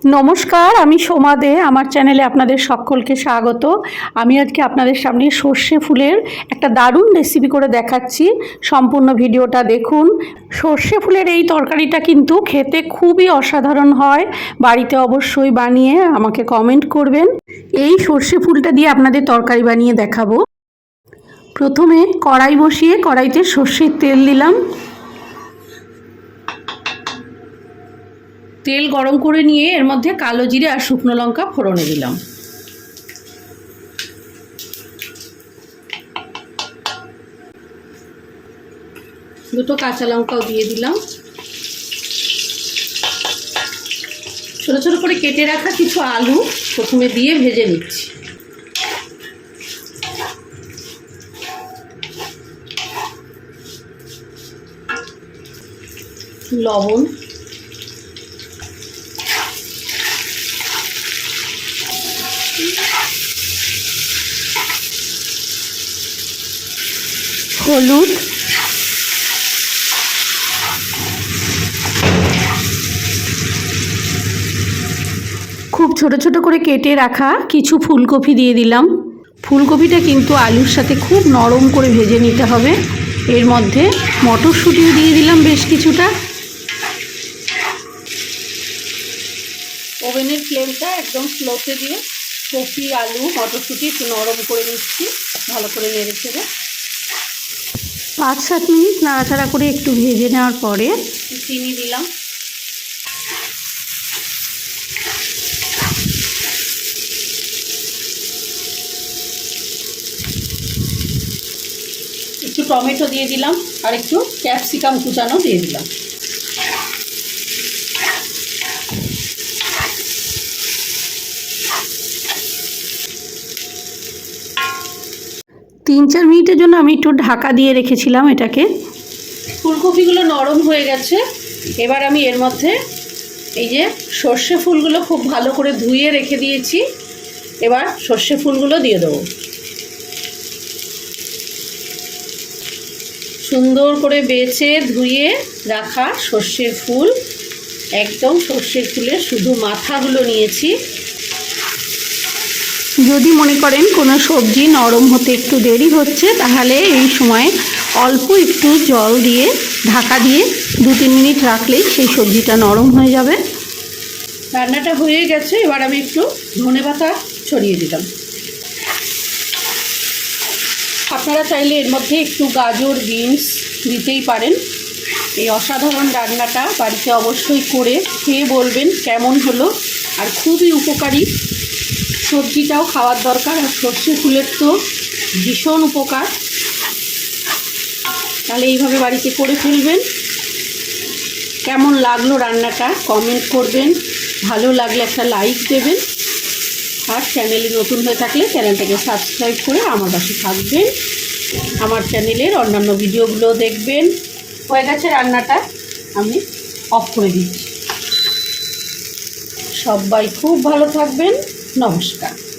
নমস্কার, আমি সোমা দে, আমার চ্যানেলে আপনাদের সকলকে স্বাগত। আমি আজকে আপনাদের সামনে সর্ষে ফুলের একটা দারুণ রেসিপি করে দেখাচ্ছি। সম্পূর্ণ ভিডিওটা দেখুন। সর্ষে ফুলের এই তরকারিটা কিন্তু খেতে খুবই অসাধারণ হয়। বাড়িতে অবশ্যই বানিয়ে আমাকে কমেন্ট করবেন। এই সর্ষে ফুলটা দিয়ে আপনাদের তরকারি বানিয়ে দেখাবো। প্রথমে কড়াই বসিয়ে কড়াইতে সর্ষের তেল দিলাম। তেল গরম করে নিয়ে এর মধ্যে কালো জিরে আর শুকনো লঙ্কা ফোড়নে দিলাম। দুটো কাঁচা লঙ্কাও দিয়ে দিলাম। ছোট ছোট করে কেটে রাখা কিছু আলু প্রথমে দিয়ে ভেজে নিচ্ছি। লবণ হলুদ। খুব ছোট ছোট করে কেটে রাখা কিছু ফুলকপি দিয়ে দিলাম। ফুলকপিটা কিন্তু আলুর সাথে খুব নরম করে ভেজে নিতে হবে। এর মধ্যে মটরশুঁটিও দিয়ে দিলাম বেশ কিছুটা। ওভেনের ফ্লেমটা একদম স্লোতে দিয়ে কপি, আলু, মটরশুঁটি একটু নরম করে নিচ্ছি, ভালো করে নেড়ে ছেড়ে পাঁচ সাত মিনিট নাড়াচাড়া করে একটু ভেজে নেওয়ার পরে চিনি দিলাম। একটু টমেটো দিয়ে দিলাম আর একটু ক্যাপসিকাম কুচানো দিয়ে দিলাম। তিন চার মিনিটের জন্য আমি একটু ঢাকা দিয়ে রেখেছিলাম এটাকে। ফুলকপিগুলো নরম হয়ে গেছে। এবার আমি এর মধ্যে এই যে সর্ষে ফুলগুলো খুব ভালো করে ধুয়ে রেখে দিয়েছি। এবার সর্ষে ফুলগুলো দিয়ে দেবো। সুন্দর করে বেছে ধুয়ে রাখা সর্ষের ফুল। একদম সর্ষের ফুলের শুধু মাথাগুলো নিয়েছি। যদি মনে করেন কোনো সবজি নরম হতে একটু দেরি হচ্ছে, তাহলে এই সময় অল্প একটু জল দিয়ে, ঢাকা দিয়ে দু তিন মিনিট রাখলেই সেই সবজিটা নরম হয়ে যাবে। রান্নাটা হয়ে গেছে, এবার আমি একটু ধনে পাতা ছড়িয়ে দিলাম। আপনারা চাইলে এর মধ্যে একটু গাজর, বিনস দিতেই পারেন। এই অসাধারণ রান্নাটা বাড়িতে অবশ্যই করে খেয়ে বলবেন কেমন হলো আর খুবই উপকারী। সবজিটাও খাওয়ার দরকার আর সর্ষে ফুলের তো ভীষণ উপকার। তাহলে এইভাবে বাড়িতে করে ফেলবেন। কেমন লাগল রান্নাটা কমেন্ট করবেন। ভালো লাগলে একটা লাইক দেবেন। আর চ্যানেলে নতুন হয়ে থাকলে চ্যানেলটাকে সাবস্ক্রাইব করে আমার পাশে থাকবেন। আমার চ্যানেলের অন্যান্য ভিডিওগুলো দেখবেন। হয়ে গেছে রান্নাটা, আমি অফ করে দিচ্ছি। সবাই খুব ভালো থাকবেন। নমস্কার।